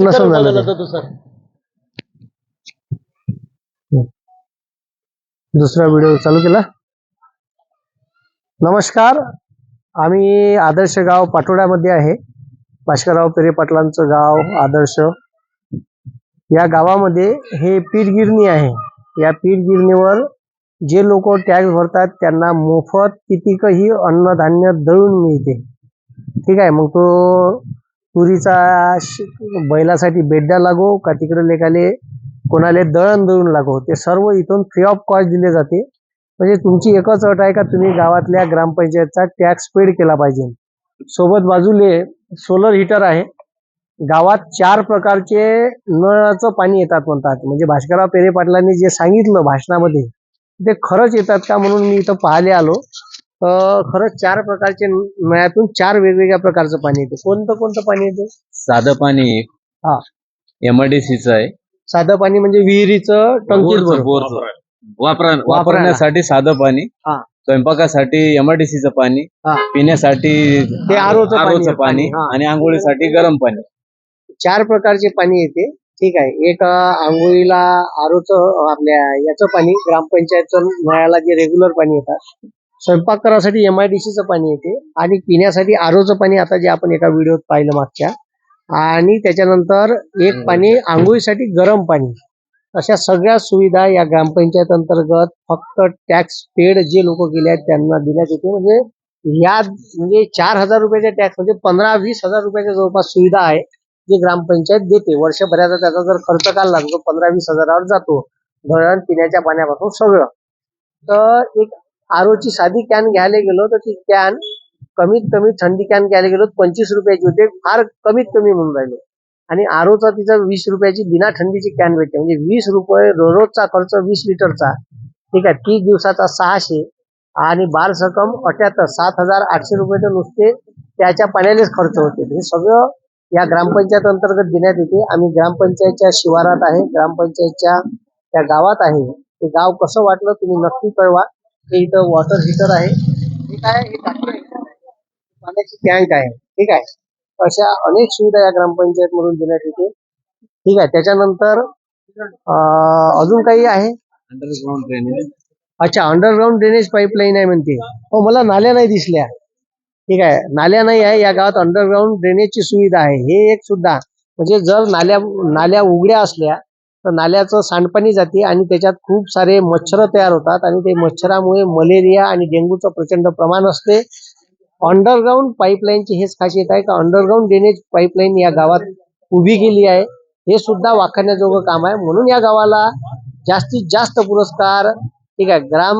नसून झालं ते. दुसरा व्हिडिओ चालू केला. नमस्कार. आम्ही आदर्श गाव पाटोड्यामध्ये आहे. भास्करराव पेरे पाटलांचं गाव आदर्श. या गावामध्ये हे पीठ गिरणी आहे. या पीठ गिरणीवर जे लोक टॅक्स भरतात त्यांना मोफत कितीकही अन्नधान्य दळून मिळते. ठीक आहे मग तो तुरीचा बैलासाठी बेड्डा लागो का तिकडे लेखाले कोणाला दळण दळून लागो? ते सर्व इथून फ्री ऑफ कॉस्ट दिले जाते. म्हणजे तुमची एकच अट आहे का तुम्ही गावातल्या ग्रामपंचायतचा टॅक्स पेड केला पाहिजे? सोबत बाजूले सोलर हिटर आहे. गावात चार प्रकारचे नळाचं पाणी येतात म्हणतात. म्हणजे भास्करराव पेरे पाटलांनी जे सांगितलं भाषणामध्ये ते खरंच येतात का म्हणून मी इथं पाहायला आलो. खरंच चार प्रकारचे नळ्यातून चार वेगवेगळ्या प्रकारचं पाणी येते कोणतं कोणतं पाणी येते साधं पाणी एक हा. एमआयडीसीच आहे साधं पाणी म्हणजे विहिरीचं टंकीत बोरचं- भरून. बोरचं. वापरा वापरण्यासाठी साधं पाणी हा. स्वयंपाकासाठी एमआयडीसीचं पाणी हा. पिण्यासाठी ते RO चं पाणी आहे, हा. आणि आंघोळीसाठी गरम पाणी चार प्रकारचे पाणी येते ठीक आहे एक अं, आंघोळीला आरोचं आपल्या याचं पाणी ग्रामपंचायतचं नळाला जे रेग्युलर पाणी येतात स्वयंपाक करासाठी एमआयडीसीचं पाणी येते आणि पिण्यासाठी आरोचं पाणी आता जे आपण एका व्हिडिओत पाहिलं मागच्या. आणि त्याच्यानंतर एक पाणी आंघोळीसाठी गरम पाणी. अशा सगळ्या सुविधा या ग्रामपंचायत अंतर्गत फक्त टॅक्स पेड जे लोक गेले आहेत त्यांना देण्यात येते. म्हणजे या म्हणजे चार हजार रुपयाच्या टॅक्स म्हणजे पंधरा वीस हजार रुपयाच्या जवळपास सुविधा आहे जे ग्रामपंचायत देते. वर्षभराचा त्याचा जर खर्च काढला तर तो पंधरा वीस हजारावर जातो. धरण पिण्याच्या पाण्यापासून सगळं. तर एक आरोची साधी कॅन घ्यायला गेलो तर ती कॅन कमीत कमी थंडी कॅन घ्यायला गेलो तर पंचवीस रुपयाची होते फार कमीत कमी म्हणून राहिले. आणि आरोचा तिचा वीस रुपयाची बिना थंडीची कॅन भेटते. म्हणजे वीस रुपये रोजचा खर्च वीस लिटरचा. ठीक आहे तीस दिवसाचा सहाशे आणि बाल सकम अठ्याहत्तर सात हजार आठशे रुपये तर नुसते त्याच्या पाण्यालाच खर्च होते. हे सगळं या ग्रामपंचायत अंतर्गत देण्यात येते. आम्ही ग्रामपंचायतच्या शिवारात आहे ग्रामपंचायतच्या त्या गावात आहे. ते गाव कसं वाटलं तुम्ही नक्की कळवा. हे इथं वॉटर हीटर आहे. हे काय हे टाकी आहे. पाण्याची टँक आहे. ठीक आहे? अशा अनेक सुविधा या ग्रामपंचायत मधून देण्यात येते. ठीक आहे? त्याच्यानंतर अजून काही आहे? अंडरग्राऊंड ड्रेनेज अच्छा अंडरग्राऊंड ड्रेनेज पाईपलाईन आहे म्हणते. हो मला नाल्या नाही दिसल्या. ठीक आहे? नाल्या नाही आहे. या गावात अंडरग्राऊंड ड्रेनेजची सुविधा आहे. हे एक सुद्धा. म्हणजे जर नाल्या नाल्या उघड्या असल्या तर नाल्याचं सांडपाणी जाते आणि त्याच्यात खूप सारे मच्छर तयार होतात आणि ते मच्छरामुळे मलेरिया आणि डेंग्यूचं प्रचंड प्रमाण असते. अंडरग्राऊंड पाईपलाईनची हेच खासियत आहे का? अंडरग्राऊंड ड्रेनेज पाईपलाईन या गावात उभी केली आहे. हे सुद्धा वाखाणण्याजोगं काम आहे. म्हणून या गावाला जास्तीत जास्त पुरस्कार ठीक आहे ग्राम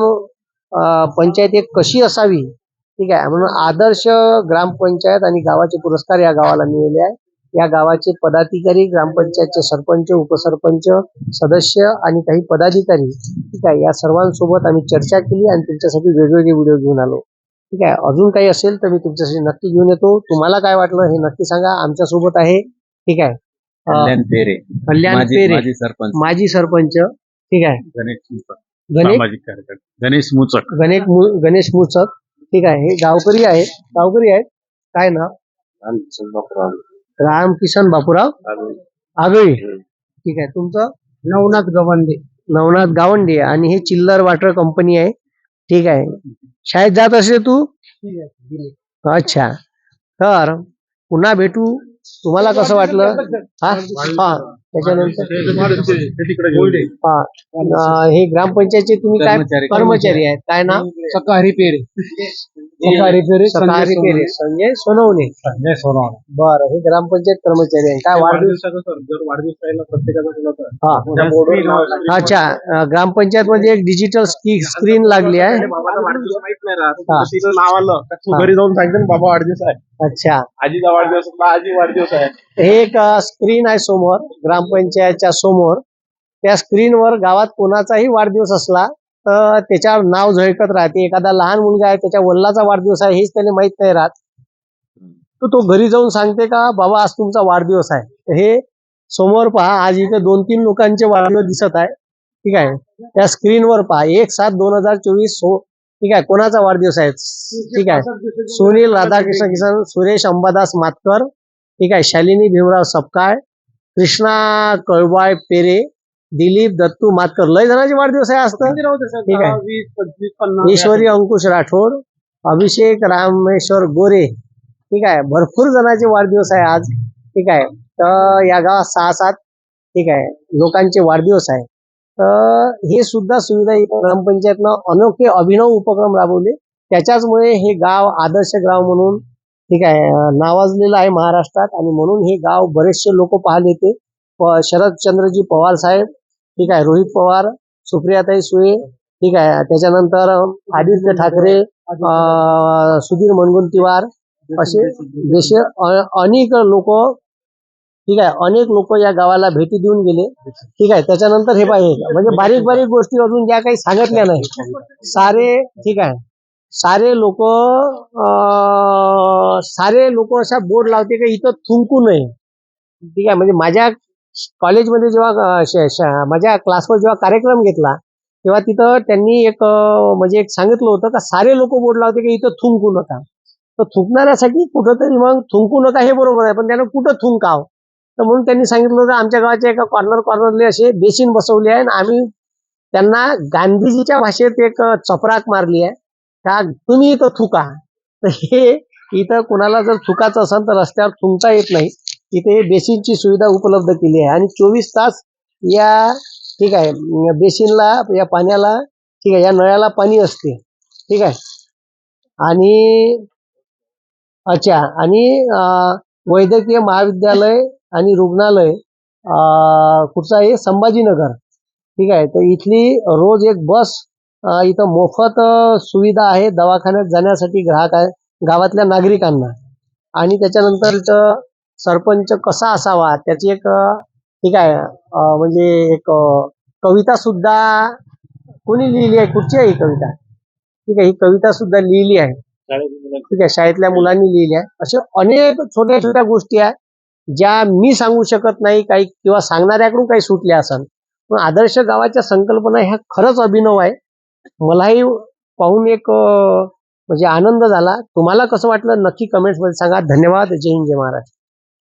पंचायत एक कशी असावी? ठीक आहे म्हणून आदर्श ग्रामपंचायत आणि गावाचे पुरस्कार या गावाला मिळाले आहे. या गावाचे पदाधिकारी ग्रामपंचायतचे सरपंच उपसरपंच सदस्य आणि काही पदाधिकारी ठीक आहे या सर्वांसोबत आम्ही चर्चा केली आणि तुमच्यासाठी वेगवेगळे व्हिडिओ घेऊन आलो. ठीक आहे अजून काही असेल तर मी तुमच्यासाठी नक्की घेऊन येतो. तुम्हाला काय वाटलं हे नक्की सांगा. आमच्यासोबत आहे ठीक आहे. कल्याण पेरे. कल्याण सरपंच. माजी सरपंच ठीक आहे. गणेश मुचक गणेश सामाजिक कार्यकर्ते. गणेश मुचक. गणेश गणेश मुचक ठीक आहे. हे गावकरी आहेत. गावकरी आहेत. काय ना रामकिशन बापूराव आगळी. ठीक आहे. तुमचं? नवनाथ गवंडे. नवनाथ गावंडे आणि हे चिल्लर वॉटर कंपनी आहे. ठीक आहे. शाळेत जात असे तू? अच्छा. तर पुन्हा भेटू. तुम्हाला कसं वाटलं? हा? हा. त्याच्यानंतर हा. अं, हे ग्रामपंचायतचे तुम्ही काय कर्मचारी. कर्मचारी आहेत? काय नाव? सकाळी पेरे. सकाळी पेरे सकाळी पेरे. संजय सोनवणे. बरं हे ग्रामपंचायत कर्मचारी आहे काय वाढदिवस? जर वाढदिवस राहिला प्रत्येकाचा केला तर. हा. अच्छा अं, ग्रामपंचायत मध्ये एक डिजिटल स्क्रीन लागली आहे? बाबाला वाढदिवस माहीत नाही राहत. हा. नाव आलं का तू हा. घरी जाऊन सांगते ना बाबा वाढदिवस आहे. अच्छा. आजीचा वाढदिवस आजी वाढदिवस आहे. हे एक स्क्रीन आहे समोर ग्रामपंचायतच्या समोर. त्या स्क्रीनवर गावात कोणाचाही वाढदिवस असला तर त्याच्यावर नाव झळकत राहते. एखादा लहान मुलगा आहे त्याच्या वल्लाचा वाढदिवस आहे हेच त्याला माहीत नाही राहत. तर तो घरी जाऊन सांगते का बाबा आज तुमचा वाढदिवस आहे. हे समोर पहा आज इथे दोन तीन लोकांचे वाढदिवस दिसत आहे. ठीक आहे? त्या स्क्रीनवर पहा एक सात दोन हजार चोवीस सो ठीक आहे कोणाचा वाढदिवस आहे? ठीक आहे? सुनील राधाकृष्ण किसन सुरेश अंबादास मातकर ठीक आहे. शालिनी भीमराव सपकाळ कृष्णा कळबाय पेरे दिलीप दत्तू मातकर. लय जणांचे वाढदिवस आहे तर. ठीक आहे. ईश्वरी अंकुश राठोड अभिषेक रामेश्वर गोरे. ठीक आहे. भरपूर जणांचे वाढदिवस आहे आज. ठीक आहे. तर या गावात सहा सात. ठीक आहे. लोकांचे वाढदिवस आहे. तर हे सुद्धा सुविधा ग्रामपंचायतनं अनोखे अभिनव उपक्रम राबवले. त्याच्याचमुळे हे गाव आदर्श गाव म्हणून ठीक आहे नावाजलेलं आहे महाराष्ट्रात आणि म्हणून हे गाव बरेचसे लोक पाहायला येते. शरदचंद्रजी पवार साहेब ठीक आहे रोहित पवार सुप्रियाताई सुळे ठीक आहे त्याच्यानंतर आदित्य ठाकरे सुधीर मुनगंटीवार असे देश अनेक लोक ठीक आहे अनेक लोक या गावाला भेटी देऊन गेले. ठीक आहे त्याच्यानंतर हे पाहिजे म्हणजे बारीक बारीक गोष्टी अजून ज्या काही सांगितल्या नाही. सारे ठीक आहे सारे लोक सारे लोक असा बोर्ड लावते की इथं थुंकू नये. ठीक आहे? म्हणजे माझ्या कॉलेजमध्ये जेव्हा माझ्या क्लासवर जेव्हा कार्यक्रम घेतला तेव्हा तिथं त्यांनी एक म्हणजे एक सांगितलं होतं का सारे लोक बोर्ड लावते की इथं थुंकू नका. तर थुंकणाऱ्यासाठी कुठंतरी मग थुंकू नका हे बरोबर आहे पण त्यानं कुठं थुंकाव? तर म्हणून त्यांनी सांगितलं होतं आमच्या गावाच्या एका कॉर्नर कॉर्नरले असे बेसिन बसवले आहे आणि आम्ही त्यांना गांधीजीच्या भाषेत एक चपराक मारली आहे. का तुम्ही इथं थुका? तर हे इथं कुणाला जर थुकाचं असेल तर रस्त्यावर थुंकता येत नाही. इथे बेसिनची सुविधा उपलब्ध केली आहे. आणि चोवीस तास या ठीक आहे बेसिनला या पाण्याला ठीक आहे या नळ्याला पाणी असते. ठीक आहे. आणि अच्छा आणि वैद्यकीय महाविद्यालय आणि रुग्णालय कुठचं आहे? संभाजीनगर. ठीक आहे. तर इथली रोज एक बस इथं मोफत सुविधा आहे दवाखान्यात जाण्यासाठी ग्राहक आहे गावातल्या नागरिकांना. आणि त्याच्यानंतर सरपंच कसा असावा त्याची एक ठीक आहे म्हणजे एक कविता सुद्धा कोणी लिहिली आहे? कुठची आहे ही कविता? ठीक आहे ही कविता सुद्धा लिहिली आहे. ठीक आहे शाळेतल्या मुलांनी लिहिली आहे. अशा अनेक छोट्या छोट्या गोष्टी आहेत ज्या मी सांगू शकत नाही काही किंवा सांगणाऱ्याकडून काही सुटल्या असन. पण आदर्श गावाच्या संकल्पना ह्या खरंच अभिनव आहे. मलाही पाहून एक म्हणजे आनंद झाला. तुम्हाला कसं वाटलं? नक्की कमेंट्समध्ये सांगा. धन्यवाद. जय हिंद जय महाराष्ट्र.